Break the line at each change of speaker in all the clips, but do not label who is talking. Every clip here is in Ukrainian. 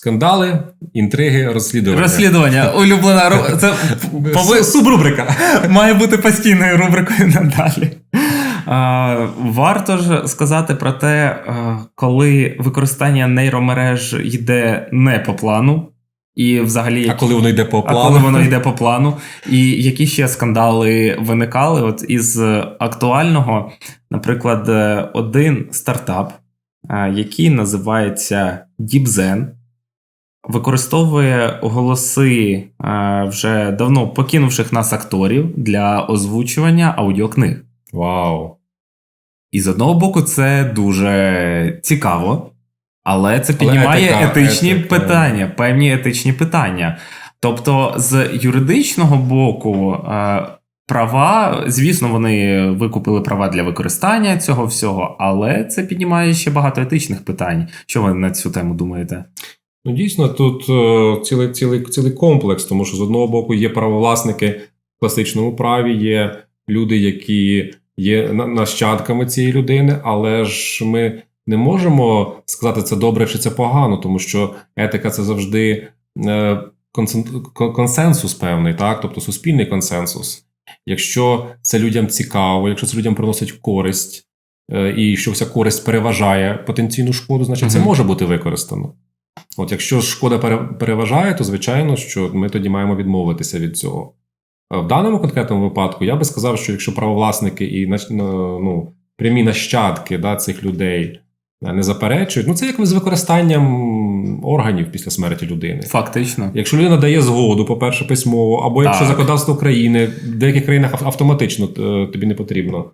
Скандали, інтриги, розслідування.
Розслідування. Улюблена це пови-
Субрубрика.
має бути постійною рубрикою надалі. А, варто ж сказати про те, е, коли використання нейромереж йде не по плану, і взагалі
А коли воно йде по
а
плану?
коли воно йде по плану, і які ще скандали виникали? От із актуального, наприклад, е, один стартап, е, який називається DeepZen, використовує голоси е, вже давно покинувших нас акторів для озвучування аудіокниг.
Вау.
І з одного боку, це дуже цікаво, але це
Але
піднімає
етика,
етичні
етика.
питання, певні етичні питання. Тобто, з юридичного боку, е, права, звісно, вони викупили права для використання цього всього, але це піднімає ще багато етичних питань. Що ви на цю тему думаєте?
Ну, дійсно, тут е, цілий, цілий, цілий комплекс, тому що з одного боку є правовласники в класичному праві, є люди, які є нащадками цієї людини, але ж ми не можемо сказати, це добре чи це погано, тому що етика це завжди е, консенсус певний, так? тобто суспільний консенсус. Якщо це людям цікаво, якщо це людям приносить користь, е, і що вся користь переважає потенційну шкоду, значить це може бути використано. От якщо шкода переважає, то звичайно, що ми тоді маємо відмовитися від цього. Е, В даному конкретному випадку я би сказав, що якщо правовласники і ну, прямі нащадки да, цих людей е, не заперечують, ну це як з використанням органів після смерті людини.
Фактично.
Якщо людина дає згоду, по-перше, письмово, або якщо законодавство України в деяких країнах автоматично е, тобі не потрібно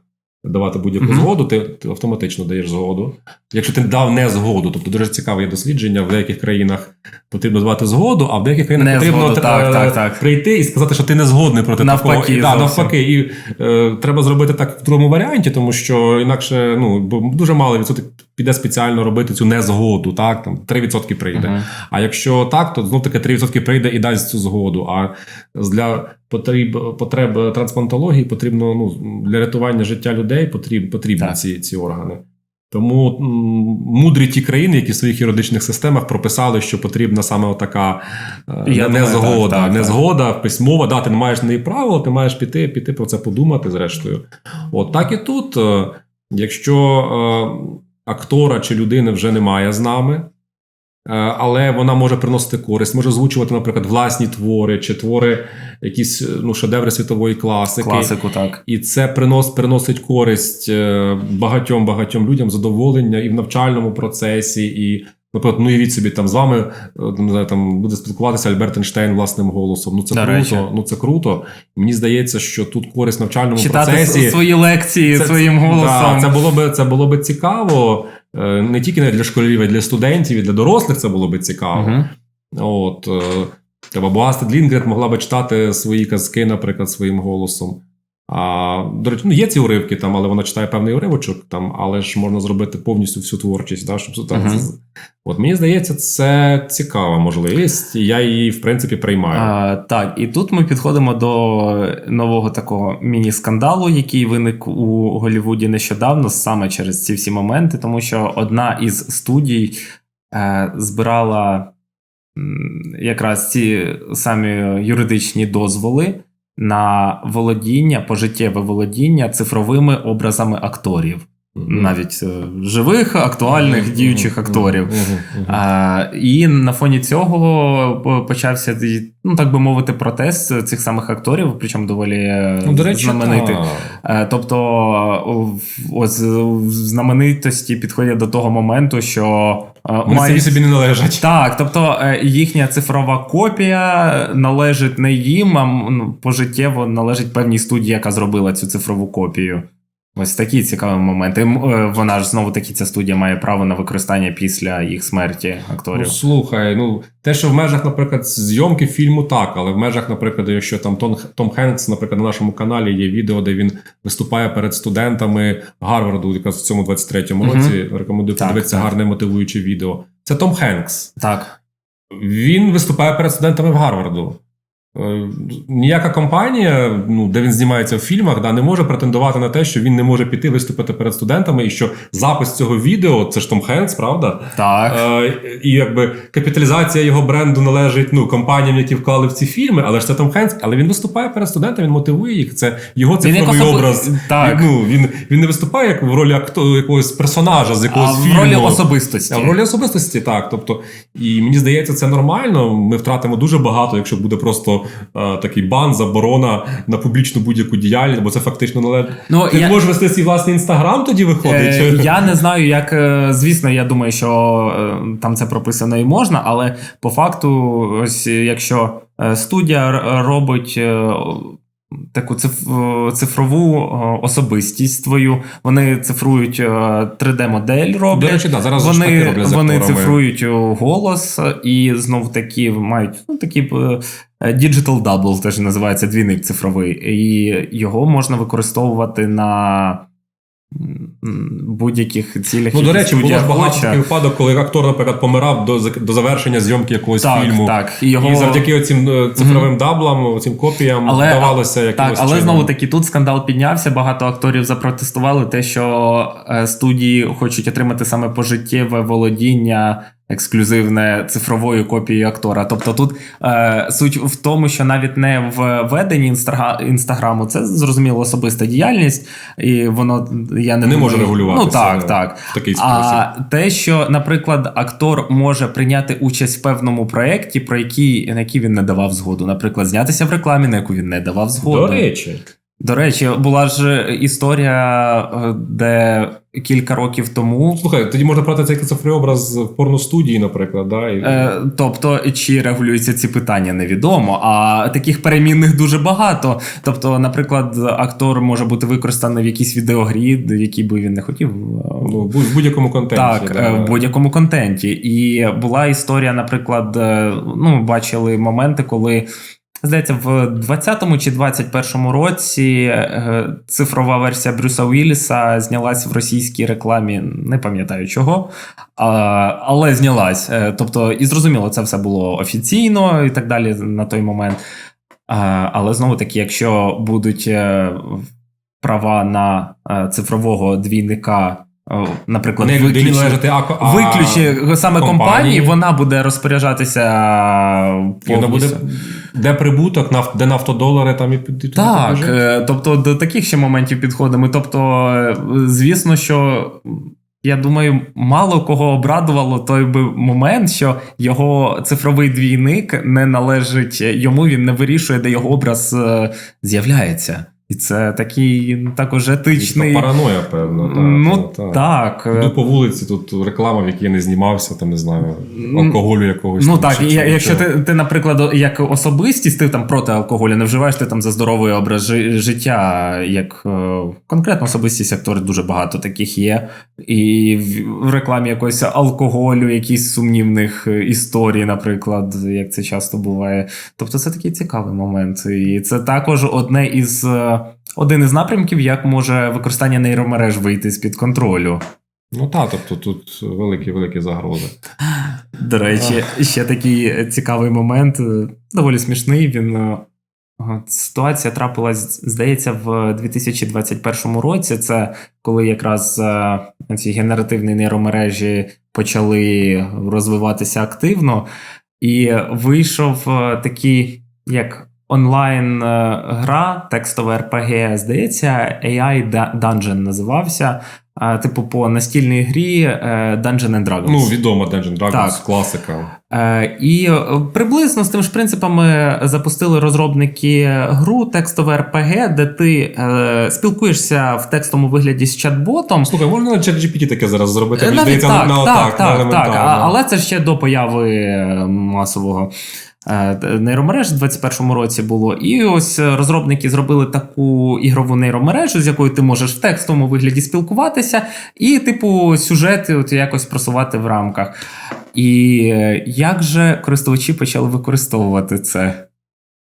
давати будь-яку
Мгм.
згоду, ти, ти автоматично даєш згоду. Якщо ти дав не згоду, тобто дуже цікаве є дослідження, в деяких країнах потрібно давати згоду, а в деяких країнах
Не
потрібно
згоду,
е,
так, так, так.
прийти і сказати, що ти не згодний проти
Навпаки,
такого. І, да, навпаки, і е, треба зробити так в другому варіанті, тому що інакше ну, бо дуже мало відсоток піде спеціально робити цю незгоду, так, там 3% прийде.
Мгм.
А якщо так, то знов таки 3% прийде і дасть цю згоду. А для потреб, потреб трансплантології потрібно ну, для рятування життя людей потрібні, потрібні
Так.
ці, ці органи. Тому мудрі ті країни, які в своїх юридичних системах прописали, що потрібна саме така е,
Я думаю,
незгода.
так, так,
незгода письмова, да, ти не маєш неї правила, ти маєш піти, піти про це подумати, зрештою. От так і тут, е, якщо е, актора чи людини вже немає з нами, але вона може приносити користь, може озвучувати, наприклад, власні твори чи твори, якісь е, ну, шедеври світової класики.
Класику, так.
І це принос, приносить користь е, багатьом багатьом людям, задоволення і в навчальному процесі. І, наприклад, ну уявіть собі, там з вами е, не знаю, там буде спілкуватися Альберт Ейнштейн власним голосом. Ну це
До
круто.
речі.
Ну це круто. Мені здається, що тут користь в навчальному
Читати
процесі.
свої лекції
Це-
своїм голосом.
Да, це було би це було би цікаво е, не тільки не для школярів, а й для студентів, і для дорослих це було би цікаво.
Мгм.
От е, треба, бо Астрид Лінгрен могла би читати свої казки, наприклад, своїм голосом. А, до речі, ну є ці уривки там, але вона читає певний уривочок, там, але ж можна зробити повністю всю творчість. Да, щоб, там,
Мгм.
От мені здається, це цікава можливість, і я її, в принципі, приймаю.
А, так, і тут ми підходимо до нового такого міні-скандалу, який виник у Голлівуді нещодавно, саме через ці всі моменти, тому що одна із студій е, збирала якраз ці самі юридичні дозволи на володіння, пожиттєве володіння цифровими образами акторів, навіть е, живих, актуальних, діючих акторів. А, і на фоні цього почався, ну так би мовити, протест цих самих акторів, причому доволі е,
Ну, до речі,
знаменитих.
та.
Е, Тобто, ось знаменитості підходять до того моменту, що е,
Вони самі собі не належать.
так, тобто е, їхня цифрова копія належить не їм, а пожиттєво належить певній студії, яка зробила цю цифрову копію. Ось такі цікаві моменти. Е, Вона ж знову таки ця студія має право на використання після їх смерті
Ну,
акторів.
слухай, ну те, що в межах, наприклад, зйомки фільму, так, але в межах, наприклад, якщо там Том, Том Хенкс, наприклад, на нашому каналі є відео, де він виступає перед студентами Гарварду, якраз в цьому 23-му
Мгм.
році. Рекомендую
Так,
подивитися
так.
гарне мотивуюче відео. Це Том Хенкс.
Так.
Він виступає перед студентами в Гарварду. Е, Ніяка компанія, ну, де він знімається в фільмах, да, не може претендувати на те, що він не може піти виступити перед студентами, і що запис цього відео це ж Том Хенкс, правда?
Так.
Е, і якби капіталізація його бренду належить ну, компаніям, які вклали в ці фільми, але ж це Том Хенкс, але він виступає перед студентами, він мотивує їх. Це його цифровий
особи-
образ.
Так.
Ну, він, він не виступає як в ролі акто, якогось персонажа з
А
якогось
в
фільму.
ролі особистості.
А в ролі особистості, так. Тобто, і мені здається, це нормально. Ми втратимо дуже багато, якщо буде просто такий бан, заборона на публічну будь-яку діяльність, бо це фактично належить.
Ну,
Ти
я-
можеш вести свій власний інстаграм, тоді виходить.
Е, я не знаю, як е, звісно, я думаю, що е, там це прописано і можна, але по факту, ось е, якщо е, студія робить. Е, Таку е, цифрову е, особистість твою, вони цифрують е, 3D-модель роблять.
До речі, да, зараз
Вони,
роблять
вони цифрують е, голос е, і знов таки мають ну, такі е, digital double, теж називається двійник цифровий, і його можна використовувати на будь-яких цілях.
Ну, до речі, було ж багато таких випадок, коли актор, наприклад, помирав до, до завершення зйомки якогось
Так,
фільму.
так. І, його...
І завдяки оцим е, цифровим даблам, цим копіям
Але-
вдавалося
Так, але
чином.
знову таки тут скандал піднявся. Багато акторів запротестували те, що е, студії хочуть отримати саме пожиттєве володіння ексклюзивне цифровою копією актора. Тобто тут е, суть в тому, що навіть не в веденні інстаграму це зрозуміло особиста діяльність, і воно я не,
Не може регулюватися
Ну так, так.
в такий спосіб.
А те, що, наприклад, актор може прийняти участь в певному проєкті, про який, на який він не давав згоду. Наприклад, знятися в рекламі, на яку він не давав згоду.
До речі,
До речі, була ж історія, е, де кілька років тому.
слухай, тоді можна брати цей цифровий образ в порностудії, наприклад, да.
Е, тобто, чи регулюються ці питання, невідомо. А таких перемінних дуже багато. Тобто, наприклад, актор може бути використаний в якійсь відеогрі, в якій би він не хотів. е,
ну, в будь- в будь-якому контенті.
Так,
да.
е, в будь-якому контенті. І була історія, наприклад, е, ну, бачили моменти, коли. Здається, в 20-му чи 21-му році е, цифрова версія Брюса Уілліса знялась в російській рекламі, не пам'ятаю чого, але знялась. Е, Тобто, і зрозуміло, це все було офіційно і так далі на той момент. Але знову таки, якщо будуть е, права на цифрового двійника, наприклад,
не
виключно-
а, а
Виключно саме
компанії.
компанії, вона буде розпоряджатися
І вона буде,
повністю.
Де прибуток, де нафтодолари, там і туди
Так, е, тобто до таких ще моментів підходимо. Тобто, е, звісно, що я думаю, мало кого обрадувало той би момент, що його цифровий двійник не належить йому, він не вирішує, де його образ е, з'являється. І це такий також етичний.
Якась Параноя, певно. Та,
ну
та, та.
так. е,
Йду по вулиці, тут реклама, в якій я не знімався, там не знаю,
Ну,
алкоголю якогось.
Ну
там,
так, і якщо ти, ти, наприклад, як особистість, ти там проти алкоголю, не вживаєш ти там за здоровий образ життя, як е, конкретно особистість актори дуже багато таких є. І в, рекламі якогось алкоголю, якісь сумнівних е, історій, наприклад, як це часто буває. Тобто це такий цікавий момент. І це також одне із. Е, Один із напрямків, як може використання нейромереж вийти з-під контролю.
Ну так, тобто тут великі-великі загрози.
До речі, ще такий цікавий момент, е, доволі смішний. Він е, ситуація трапилась, здається, в 2021 році. Це коли якраз е, ці генеративні нейромережі почали розвиватися активно, і вийшов е, такий як. Онлайн е, гра, текстова RPG, здається, AI Dungeon називався. Типу, по настільній грі е, Dungeon and Dragons.
Ну, відома Dungeon Dragons,
Так.
класика.
Е, І приблизно з тим ж принципами запустили розробники гру текстове RPG, де ти спілкуєшся в текстовому вигляді з чат-ботом.
Слухай, можна на ChatGPT таке зараз зробити? Мені
Навіть
здається,
так,
на
так,
отак,
так,
на
так,
елементарно.
Але це ще до появи масового нейромереж в 2021 році було. І ось е, розробники зробили таку ігрову нейромережу, з якою ти можеш в текстовому вигляді спілкуватися, і, типу, сюжети от якось просувати в рамках. І е, як же користувачі почали використовувати це?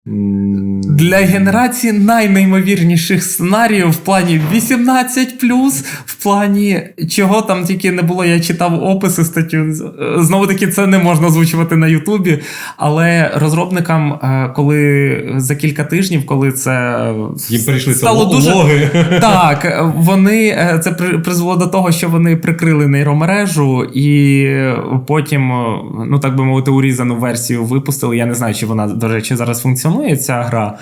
Для генерації найнеймовірніших сценаріїв в плані 18, в плані чого там тільки не було, я читав описи статтю. Знову таки, це не можна озвучувати на Ютубі. Але розробникам, е, коли за кілька тижнів, коли це
Їм прийшли
стало дуже
логи.
так, вони е, це призвело до того, що вони прикрили нейромережу, і потім, е, ну так би мовити, урізану версію випустили. Я не знаю, чи вона, до речі, зараз функціонує ця гра.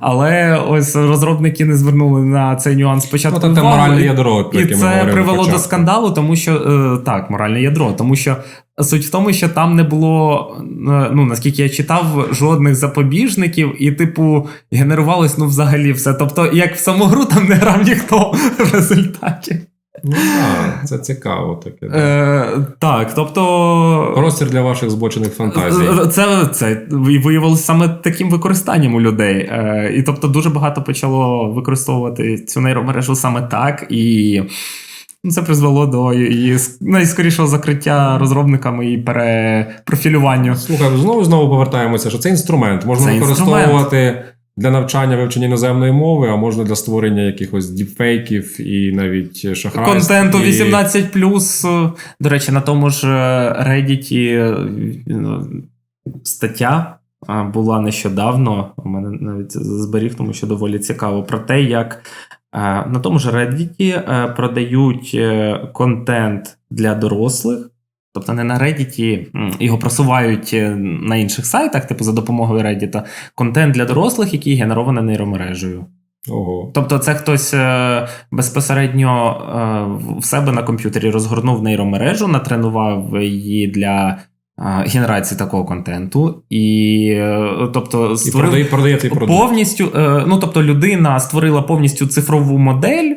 Але ось розробники не звернули на цей нюанс спочатку.
Ну, моральне ядро, про
і
яке ми
це
на
привело до скандалу, тому що е, так, моральне ядро, тому що суть в тому, що там не було, е, ну наскільки я читав, жодних запобіжників, і, типу, генерувалось ну взагалі все. Тобто, як в саму гру там не грав ніхто в результаті.
Ну так, це цікаво таке. да.
Е, так, тобто.
Простір для ваших збочених фантазій.
Це, це виявилося саме таким використанням у людей. Е, і тобто дуже багато почало використовувати цю нейромережу саме так. І ну, це призвело до її найскорішого закриття розробниками і перепрофілюванню.
Слухай, знову знову повертаємося, що це інструмент. Можна
Це
використовувати для навчання вивчення іноземної мови, а можна для створення якихось діпфейків і навіть шахрайств.
Контенту
і-
18 До речі, на тому ж е, Reddit е, ну, стаття була нещодавно. У мене навіть зберіг, тому що доволі цікаво про те, як е, на тому ж Reddit продають контент для дорослих. Тобто не на Reddit, його просувають е, на інших сайтах, типу за допомогою Reddit, контент для дорослих, який генерований нейромережею.
Ого.
Тобто, це хтось е, безпосередньо е, в себе на комп'ютері розгорнув нейромережу, натренував її для генерації такого контенту, і тобто
І продає, продає цей продукт.
повністю. Ну, тобто, людина створила повністю цифрову модель,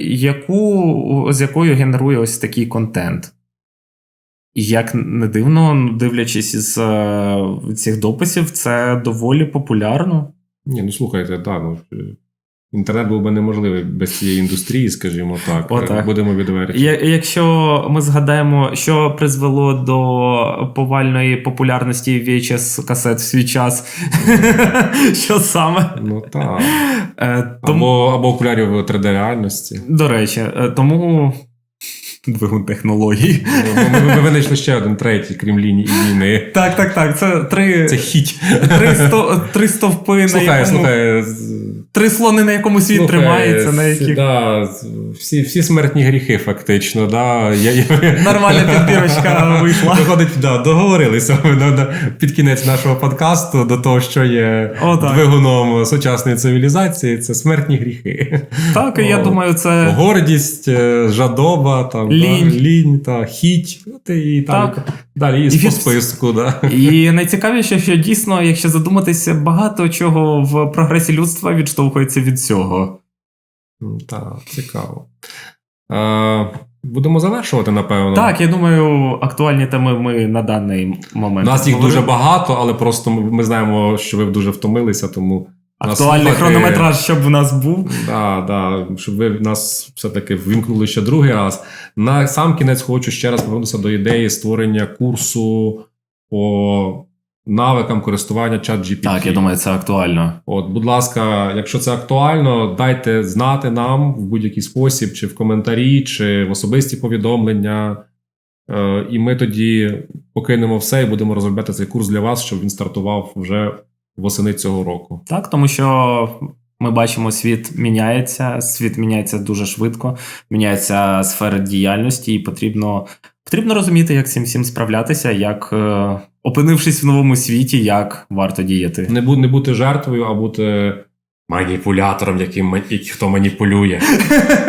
яку, з якою генерує ось такий контент. І як не дивно, ну, дивлячись із е, цих дописів, це доволі популярно.
Ні, ну слухайте, так, ну. е, Інтернет був би неможливий без цієї індустрії, скажімо так.
Отак.
Будемо відверті.
Якщо ми згадаємо, що призвело до повальної популярності VHS касет в свій час, що саме?
Ну так.
Е,
Або, окулярів 3D реальності.
до речі, тому двигун технологій.
Ми, ми, винайшли ще один третій, крім лінії і війни.
Так, так, так. Це три,
Це хіть.
три, сто, три стовпи, на якому,
слухай.
три слони, на якому світ
слухай,
тримається, на
всі-
яких
Да, всі, всі смертні гріхи, фактично. Да. Я, я,
нормальна підбірочка вийшла.
Виходить, да, договорилися під кінець нашого подкасту до того, що є
Отак.
двигуном сучасної цивілізації, це смертні гріхи.
Так, і я думаю, це.
Гордість, е, жадоба, там,
Лінь.
Та, лінь та хіть. І так.
Так.
Далі і
І
по списку. Да.
І найцікавіше, що дійсно, якщо задуматися, багато чого в прогресі людства відштовхується від цього.
Так, цікаво. Е, будемо завершувати, напевно.
Так, я думаю, актуальні теми ми на даний момент.
У Нас їх дуже багато, але просто ми ми знаємо, що ви дуже втомилися, тому.
Актуальний
слухати-
хронометраж, щоб у нас був.
Да, да, щоб ви нас все-таки ввімкнули ще другий раз. На сам кінець хочу ще раз повернутися до ідеї створення курсу по навикам користування чат GPT.
Так, я думаю, це актуально.
От, будь ласка, якщо це актуально, дайте знати нам в будь-який спосіб, чи в коментарі, чи в особисті повідомлення. Е, і ми тоді покинемо все і будемо розробляти цей курс для вас, щоб він стартував вже восени цього року.
Так, тому що ми бачимо, світ міняється, світ міняється дуже швидко, міняється сфера діяльності, і потрібно, потрібно розуміти, як цим всім справлятися, як, е, опинившись в новому світі, як варто діяти.
Не, бу- не бути жертвою, а бути маніпулятором, яким який- хто маніпулює,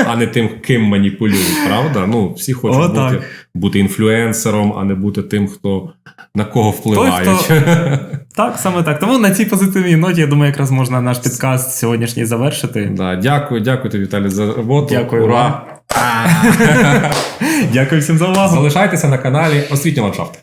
а не тим, ким маніпулюють. Правда? Ну, всі хочуть
О,
бути,
так.
бути інфлюенсером, а не бути тим, хто на кого впливають.
хто- Так, саме так. Тому на цій позитивній ноті, я думаю, якраз можна наш підкаст сьогоднішній завершити.
Да, дякую, дякую тобі, Віталій, за роботу.
Дякую
Ура!
Дякую всім за увагу.
Залишайтеся на каналі Освітній ландшафт.